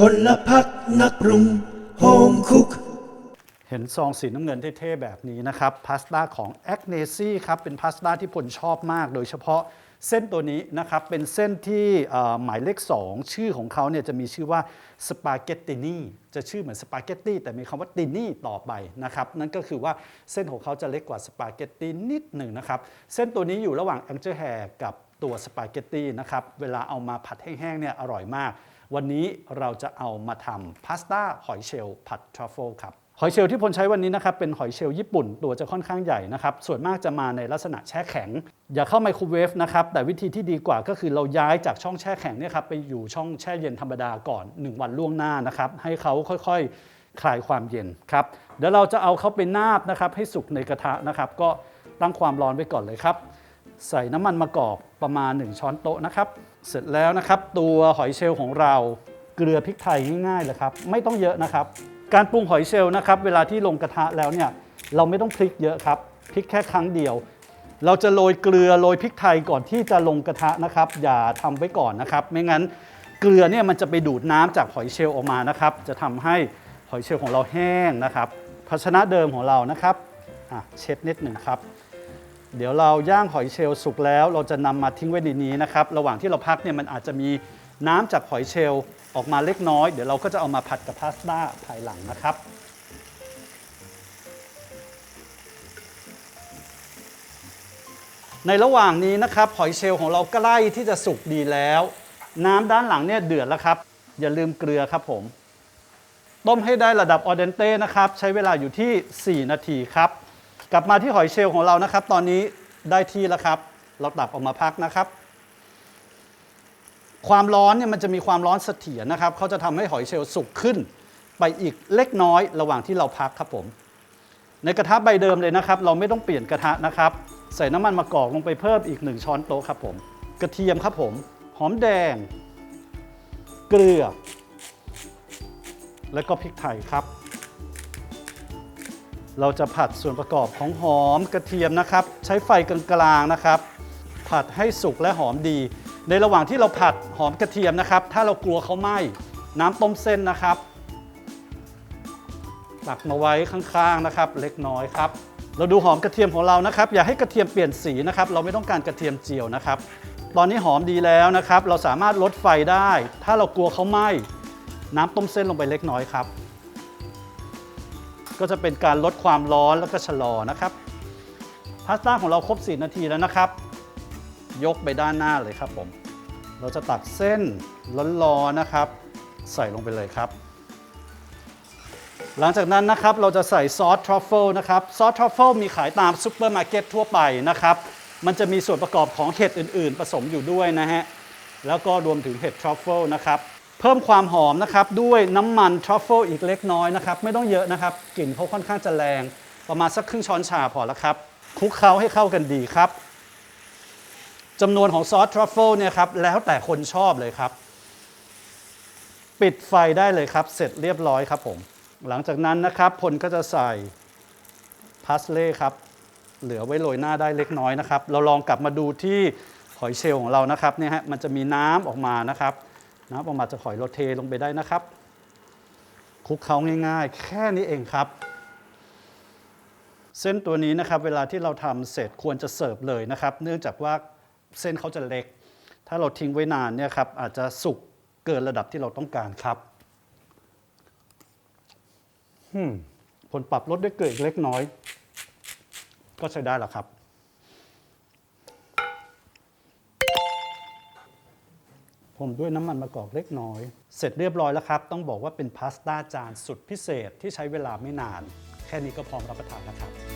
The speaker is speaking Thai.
พลพักนักปรุงโฮมคุก เห็นซองสีน้ำเงินเท่ๆแบบนี้นะครับพาสต้าของ a g n e s i ครับเป็นพาสต้าที่ผลชอบมาก โดยเฉพาะเส้นตัวนี้นะครับเป็นเส้นที่หมายเลข 2 ชื่อของเขาเนี่ยจะมีชื่อว่าสปาเกตตินีจะชื่อเหมือนสปาเกตตี้แต่มีคำว่าตินี่ต่อไปนะครับนั่นก็คือว่าเส้นของเขาจะเล็กกว่าสปาเกตตีนิดหนึ่งนะครับเส้นตัวนี้อยู่ระหว่างแองเจ r ร์แฮร์กับตัวสปาเกตตี้นะครับเวลาเอามาผัดแห้งๆเนี่ยอร่อยมาก วันนี้เราจะเอามาทำพาสต้าหอยเชลล์ผัดทรัฟเฟิลครับหอยเชลล์ที่พลใช้วันนี้นะครับเป็นหอยเชลล์ญี่ปุ่นตัวจะค่อนข้างใหญ่นะครับส่วนมากจะมาในลักษณะแช่แข็ง อย่าเข้าไมโครเวฟนะครับแต่วิธีที่ดีกว่าก็คือเราย้ายจากช่องแช่แข็งเนี่ยครับไปอยู่ช่องแช่เย็นธรรมดาก่อน 1 วันล่วงหน้านะครับให้เขาค่อยๆ คลายความเย็นครับเดี๋ยวเราจะเอาเขาไปนาบนะครับให้สุกในกระทะนะครับก็ตั้งความร้อนไว้ก่อนเลยครับ ใส่น้ำมันมะกอกประมาณ 1 ช้อนโต๊ะนะครับ เสร็จแล้วนะครับ ตัวหอยเชลล์ของเราเกลือพริกไทยง่ายๆเลยครับ ไม่ต้องเยอะนะครับ การปรุงหอยเชลล์นะครับ เวลาที่ลงกระทะแล้วเนี่ยเราไม่ต้องพลิกเยอะครับพลิกแค่ครั้งเดียว เราจะโรยเกลือโรยพริกไทยก่อนที่จะลงกระทะนะครับ อย่าทำไว้ก่อนนะครับ ไม่งั้นเกลือเนี่ยมันจะไปดูดน้ำจากหอยเชลล์ออกมานะครับ จะทำให้หอยเชลล์ของเราแห้งนะครับ ภาชนะเดิมของเรานะครับเช็ดนิดหนึ่งครับ เดี๋ยวเราย่างหอยเชลล์สุกแล้ว เราจะนำมาทิ้งไว้ในนี้นะครับ ระหว่างที่เราพักเนี่ยมันอาจจะมีน้ำจากหอยเชลล์ออกมาเล็กน้อย เดี๋ยวเราก็จะเอามาผัดกับพาสต้าภายหลังนะครับในระหว่างนี้นะครับหอยเชลล์ของเราใกล้ที่จะสุกดีแล้ว น้ำด้านหลังเนี่ยเดือดแล้วครับ อย่าลืมเกลือครับผม ต้มให้ได้ระดับออเดนเต้นะครับ ใช้เวลาอยู่ที่ 4 นาทีครับ กลับมาที่หอยเชลล์ของเรานะครับ ตอนนี้ได้ที่แล้วครับ เราตักออกมาพักนะครับ ความร้อนเนี่ยมันจะมีความร้อนเสถียรนะครับเขาจะทำให้หอยเชลล์สุกขึ้น ไปอีกเล็กน้อยระหว่างที่เราพักครับผม ในกระทะใบเดิมเลยนะครับ เราไม่ต้องเปลี่ยนกระทะนะครับ ใส่น้ำมันมะกอกลงไปเพิ่มอีก1ช้อนโต๊ะครับผม กระเทียมครับผม หอมแดง เกลือ แล้วก็พริกไทยครับ เราจะผัดส่วนประกอบของหอมกระเทียมนะครับ ใช้ไฟกลางๆนะครับ ผัดให้สุกและหอมดี ในระหว่างที่เราผัดหอมกระเทียมนะครับ ถ้าเรากลัวเขาไหม้น้ำต้มเส้นนะครับตักมาไว้ข้างๆนะครับ เล็กน้อยครับ เราดูหอมกระเทียมของเรานะครับ อย่าให้กระเทียมเปลี่ยนสีนะครับ เราไม่ต้องการกระเทียมเจียวนะครับ ตอนนี้หอมดีแล้วนะครับ เราสามารถลดไฟได้ ถ้าเรากลัวเขาไหม้น้ำต้มเส้นลงไปเล็กน้อยครับ ก็จะเป็นการลดความร้อนแล้วก็ชะลอนะครับพาสต้าของเราครบ 4 นาทีแล้วนะครับ ยกไปด้านหน้าเลยครับผม เราจะตักเส้นร้อนๆนะครับ ใส่ลงไปเลยครับ หลังจากนั้นนะครับเราจะใส่ซอสทรัฟเฟิลนะครับซอสทรัฟเฟิลมีขายตามซูเปอร์มาร์เก็ตทั่วไปนะครับ มันจะมีส่วนประกอบของเห็ดอื่น ๆ ผสมอยู่ด้วยนะฮะแล้วก็รวมถึงเห็ดทรัฟเฟิลนะครับ เพิ่มความหอมนะครับด้วยน้ำมันทรัฟเฟิลอีกเล็กน้อยนะครับไม่ต้องเยอะนะครับกลิ่นเขาค่อนข้างจะแรงประมาณสักครึ่งช้อนชาพอแล้วครับคลุกเคล้าให้เข้ากันดีครับจำนวนของซอสทรัฟเฟิลเนี่ยครับแล้วแต่คนชอบเลยครับ ปิดไฟได้เลยครับ เสร็จเรียบร้อยครับผม หลังจากนั้นนะครับพลก็จะใส่พาสเล่ครับเหลือไว้โรยหน้าได้เล็กน้อยนะครับ เราลองกลับมาดูที่หอยเชลล์ของเรานะครับเนี่ยฮะมันจะมีน้ำออกมานะครับ น้ำออกมาจากหอยโรเทลงไปได้นะครับคลุกเคล้าง่ายๆ แค่นี้เองครับ เส้นตัวนี้นะครับเวลาที่เราทำเสร็จควรจะเสิร์ฟเลยนะครับ เนื่องจากว่าเส้นเขาจะเล็ก ถ้าเราทิ้งไว้นานเนี่ยครับอาจจะสุกเกินระดับที่เราต้องการครับอืมผลปรับลดด้วยเกลืออีกเล็กน้อย ก็ใช้ได้แล้วครับ ผมด้วยน้ำมันมะกอกเล็กน้อย เสร็จเรียบร้อยแล้วครับ ต้องบอกว่าเป็นพาสต้าจานสุดพิเศษที่ใช้เวลาไม่นาน แค่นี้ก็พร้อมรับประทานแล้วครับ